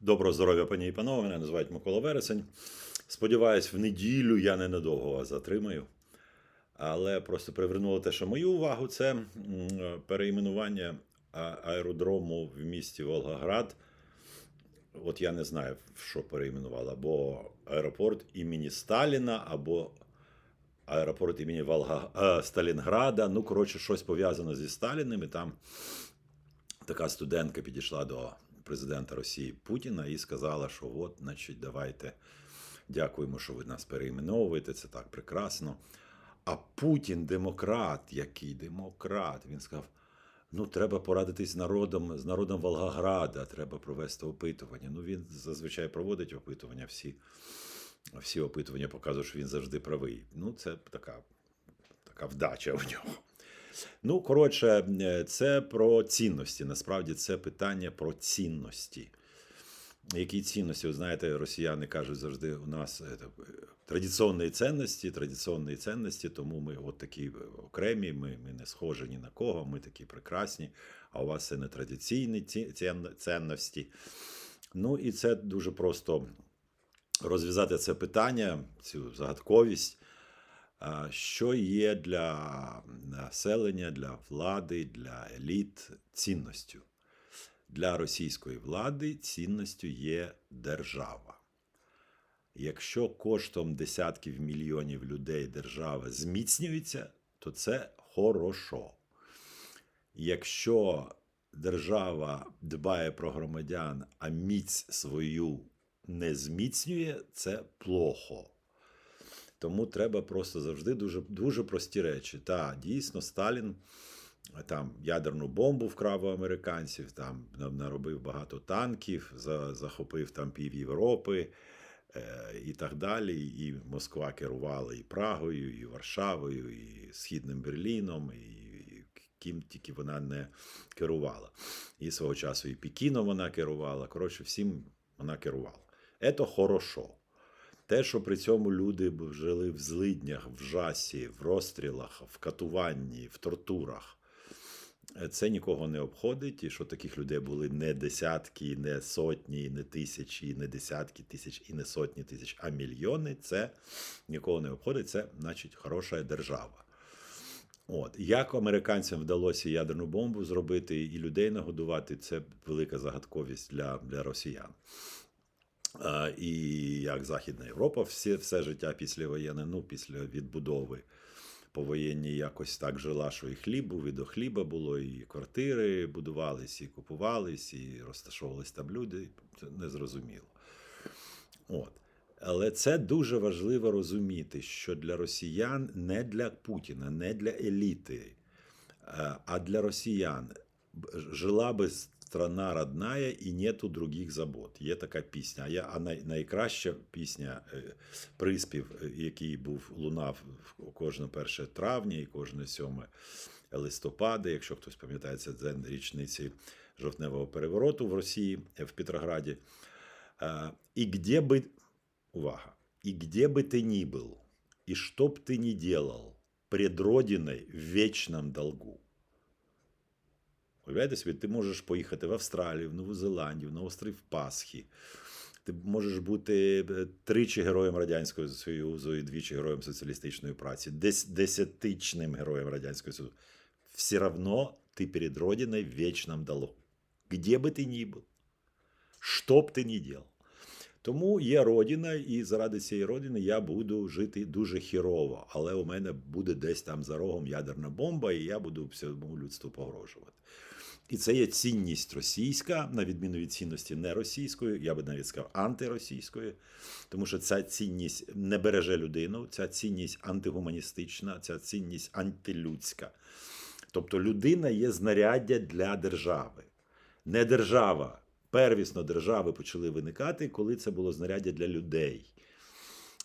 Доброго здоров'я, пані і панове. Мене називають Микола Вересень. Сподіваюсь, в неділю я ненадовго вас затримаю. Але просто привернуло те, що мою увагу, це переіменування аеродрому в місті Волгоград. От я не знаю, що переіменували, або аеропорт імені Сталіна, або аеропорт імені Волга... Сталінграда. Ну, коротше, щось пов'язане зі Сталіним. І там така студентка підійшла до президента Росії Путіна і сказала, що от, значить, давайте дякуємо, що ви нас переіменовуєте, це так прекрасно. А Путін демократ, який демократ, він сказав: ну, треба порадитись з народом, з народом Волгограда, треба провести опитування. Ну, він зазвичай проводить опитування, всі, всі опитування показують, що він завжди правий. Ну, це така, така вдача у нього. Ну, коротше, е, це про цінності. Насправді це питання про цінності. Які цінності? Ви знаєте, росіяни кажуть завжди, у нас е, е, традиційні цінності, традиційні цінності, тому ми от такі окремі, ми, ми не схожі ні на кого, ми такі прекрасні, а у вас це не традиційні ці- цінності. Ну і це дуже просто розв'язати це питання, цю загадковість. Що є для населення, для влади, для еліт цінністю? Для російської влади цінністю є держава. Якщо коштом десятків мільйонів людей держава зміцнюється, то це хорошо. Якщо держава дбає про громадян, а міць свою не зміцнює, це плохо. Тому треба просто завжди дуже, дуже прості речі. Та дійсно Сталін там ядерну бомбу вкрав у американців, там наробив багато танків, за, захопив там пів Європи е, і так далі. І Москва керувала і Прагою, і Варшавою, і Східним Берліном, і, ким тільки вона не керувала. І свого часу і Пекіном вона керувала. Коротше, всім вона керувала. Це хорошо. Те, що при цьому люди жили в злиднях, в жасі, в розстрілах, в катуванні, в тортурах, е, це нікого не обходить, і що таких людей були не десятки, не сотні, не тисячі, не десятки тисяч і не сотні тисяч, а мільйони, це нікого не обходить, це значить хороша держава. От як американцям вдалося ядерну бомбу зробити і людей нагодувати, це велика загадковість для, для росіян. І як Західна Європа, все, все життя післявоєнне, ну, після відбудови повоєнні якось так жила, що і хліб був, і до хліба було, і квартири будувались, і купувались, і розташовувались там люди. Це незрозуміло. От. Але це дуже важливо розуміти, що для росіян не для Путіна, не для еліти, е, а для росіян жила би страна родная і нету других забот. Є така пісня. А я а най, найкраща пісня, е, приспів, е, який був лунав в кожне 1 травня і кожне 7 листопада, якщо хтось пам'ятає, це день річниці жовтневого перевороту в Росії е, в Петрограді. А, И где бы, увага, и где бы ты ни был, и что б ты ни делал, пред Родиной в вечном долгу. Уявляєте собі, ти можеш поїхати в Австралію, в Нову Зеландію, на острів Пасхи. Ти можеш бути е, тричі героєм Радянського Союзу і двічі героєм соціалістичної праці, дес, десятичним героєм Радянського Союзу. Все равно ты перед Родиной в вечном долгу. Где бы ты ни был, що б ти ни делал. Тому є родина, і заради цієї родини я буду жити дуже хірово, але у мене буде десь там за рогом ядерна бомба, і я буду всьому людству погрожувати. І це є цінність російська, на відміну від цінності неросійської, я би навіть сказав антиросійської, тому що ця цінність не береже людину, ця цінність антигуманістична, ця цінність антилюдська. Тобто людина є знаряддя для держави. Не держава. Первісно держави почали виникати, коли це було знаряддя для людей.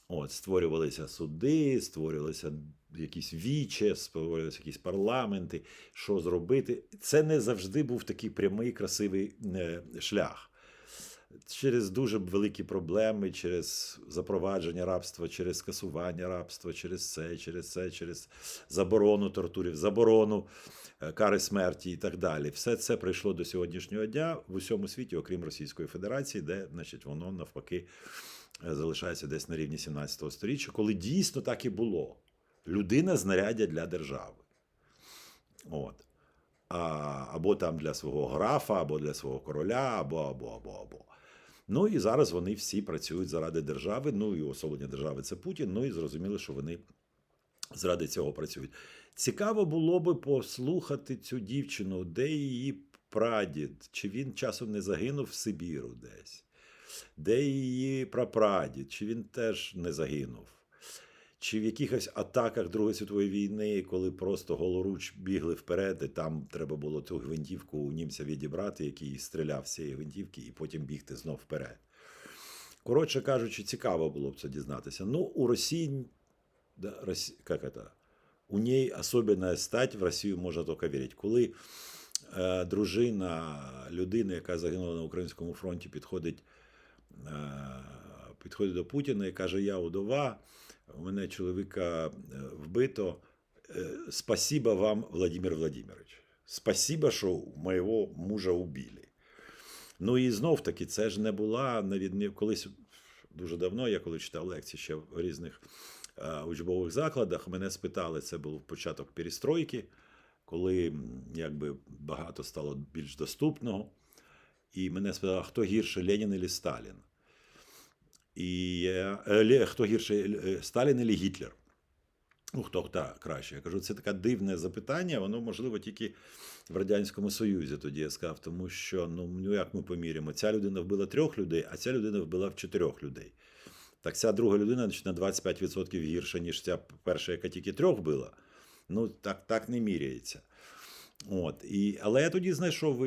От, створювалися суди, створювалися якісь віче, створювалися якісь парламенти, що зробити. Це не завжди був такий прямий, красивий е, шлях. через дуже великі проблеми, через запровадження рабства, через скасування рабства, через це, через це, через заборону тортурів, заборону е, кари смерті і так далі. Все це прийшло до сьогоднішнього дня в усьому світі, окрім Російської Федерації, де значить, воно навпаки е, залишається десь на рівні 17 століття, коли дійсно так і було. Людина знаряддя для держави. От. А, або там для свого графа, або для свого короля, або, або, або, або. Ну і зараз вони всі працюють заради держави. Ну і особлення держави це Путін. Ну і зрозуміло, що вони заради цього працюють. Цікаво було би послухати цю дівчину, де її прадід, чи він часом не загинув в Сибіру десь, де її прапрадід, чи він теж не загинув. Чи в якихось атаках Другої світової війни, коли просто голоруч бігли вперед, і там треба було цю гвинтівку у німця відібрати, який стріляв з цієї гвинтівки, і потім бігти знов вперед. Коротше кажучи, цікаво було б це дізнатися. Ну, у Росії, як это? у ній особливна стать в Росію можна тільки вірити. Коли е, дружина людини, яка загинула на українському фронті, підходить, е, підходить до Путіна і каже: Я удова, у мене чоловіка е, вбито. Е, Спасибо вам, Владимир Владимирович. Спасибо, що моєго мужа убили. Ну і знов таки, це ж не була на відмі... колись дуже давно, я коли читав лекції ще в різних е, учбових закладах, мене спитали, це був початок перестройки, коли якби багато стало більш доступного. І мене спитали, хто гірше, Ленін чи Сталін? І е, хто гірше, Сталін чи Гітлер? Ну, хто хто краще? Я кажу, це таке дивне запитання, воно можливо тільки в Радянському Союзі тоді я сказав, тому що ну, ну як ми поміряємо, ця людина вбила трьох людей, а ця людина вбила в чотирьох людей. Так ця друга людина на 25% гірша, ніж ця перша, яка тільки трьох вбила. Ну, так, так не міряється. От, і, але я тоді знайшов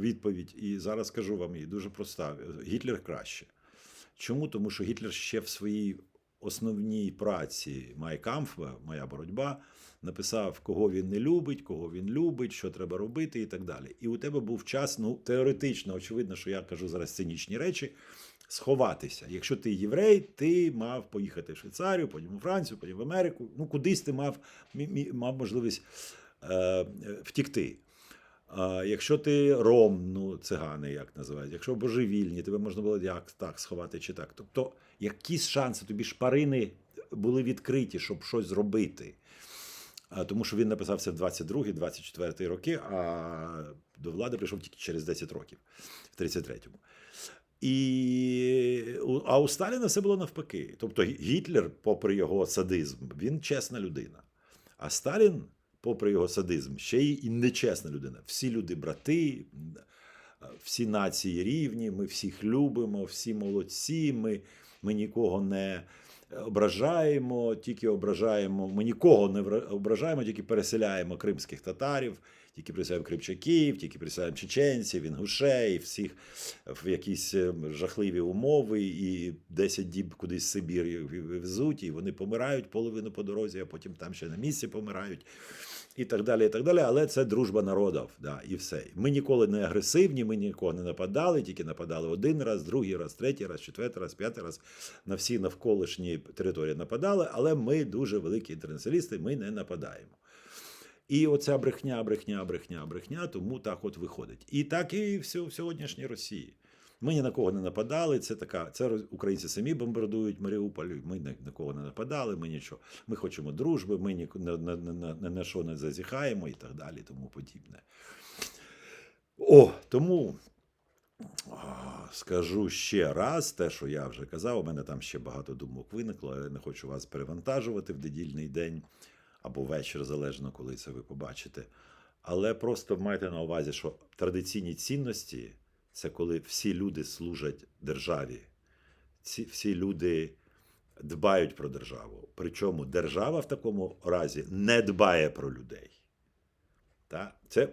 відповідь, і зараз скажу вам її дуже проста. Гітлер краще. Чому? Тому що Гітлер ще в своїй основній праці Майкамф, моя боротьба, написав, кого він не любить, кого він любить, що треба робити, і так далі. І у тебе був час, ну теоретично, очевидно, що я кажу зараз цинічні речі. Сховатися. Якщо ти єврей, ти мав поїхати в Швейцарію, потім у Францію, потім в Америку. Ну, кудись ти мав, мав можливість е, втікти. А якщо ти ром, ну цигани, як називають, якщо божевільні, тебе можна було як так сховати чи так. Тобто, якісь шанси, тобі шпарини були відкриті, щоб щось зробити. Тому що він написався в 22-24 роки, а до влади прийшов тільки через 10 років, в 33-му. І, а у Сталіна все було навпаки. Тобто Гітлер, попри його садизм, він чесна людина. А Сталін, попри його садизм, ще й нечесна людина. Всі люди брати, всі нації рівні, ми всіх любимо, всі молодці, ми, ми нікого не ображаємо, тільки ображаємо, ми нікого не ображаємо, тільки переселяємо кримських татарів, тільки переселяємо кримчаків, тільки переселяємо чеченців, інгушей, всіх в якісь е, жахливі умови, і 10 діб кудись в Сибір везуть, і вони помирають половину по дорозі, а потім там ще на місці помирають. І так далі, і так далі. Але це дружба народів, да, і все. Ми ніколи не агресивні, ми нікого не нападали, тільки нападали один раз, другий раз, третій раз, четвертий раз, п'ятий раз. На всі навколишні території нападали, але ми дуже великі інтернаціоналісти, ми не нападаємо. І оця брехня, брехня, брехня, брехня, тому так от виходить. І так і в сьогоднішній Росії. Ми ні на кого не нападали. Це така, це українці самі бомбардують Маріуполь. Ми ні на кого не нападали. Ми нічого. Ми хочемо дружби, ми ні на, на, на, на, на, що не зазіхаємо і так далі, тому подібне. О, тому скажу ще раз те, що я вже казав. У мене там ще багато думок виникло, я не хочу вас перевантажувати в недільний день або вечір, залежно коли це ви побачите. Але просто майте на увазі, що традиційні цінності це коли всі люди служать державі, ці, всі люди дбають про державу. Причому держава в такому разі не дбає про людей. Це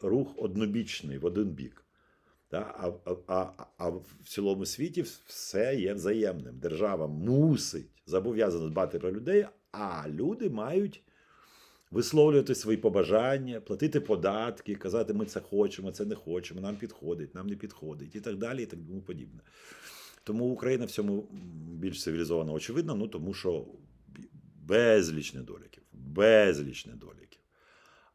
рух однобічний в один бік. А, а, а в цілому світі все є взаємним. Держава мусить зобов'язана дбати про людей, а люди мають висловлювати свої побажання, платити податки, казати, ми це хочемо, це не хочемо, нам підходить, нам не підходить, і так далі, і так тому подібне. Тому Україна в цьому більш цивілізована, очевидно, ну тому що безліч недоліків, безліч недоліків.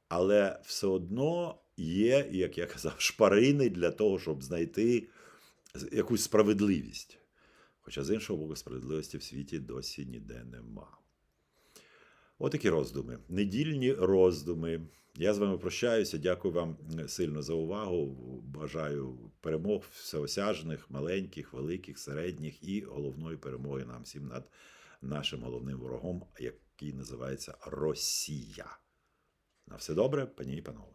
Але все одно є, як я казав, шпарини для того, щоб знайти якусь справедливість. Хоча з іншого боку, справедливості в світі досі ніде нема. Отакі роздуми. Недільні роздуми. Я з вами прощаюся. Дякую вам сильно за увагу. Бажаю перемог всеосяжних, маленьких, великих, середніх і головної перемоги нам всім над нашим головним ворогом, який називається Росія. На все добре, пані і панове.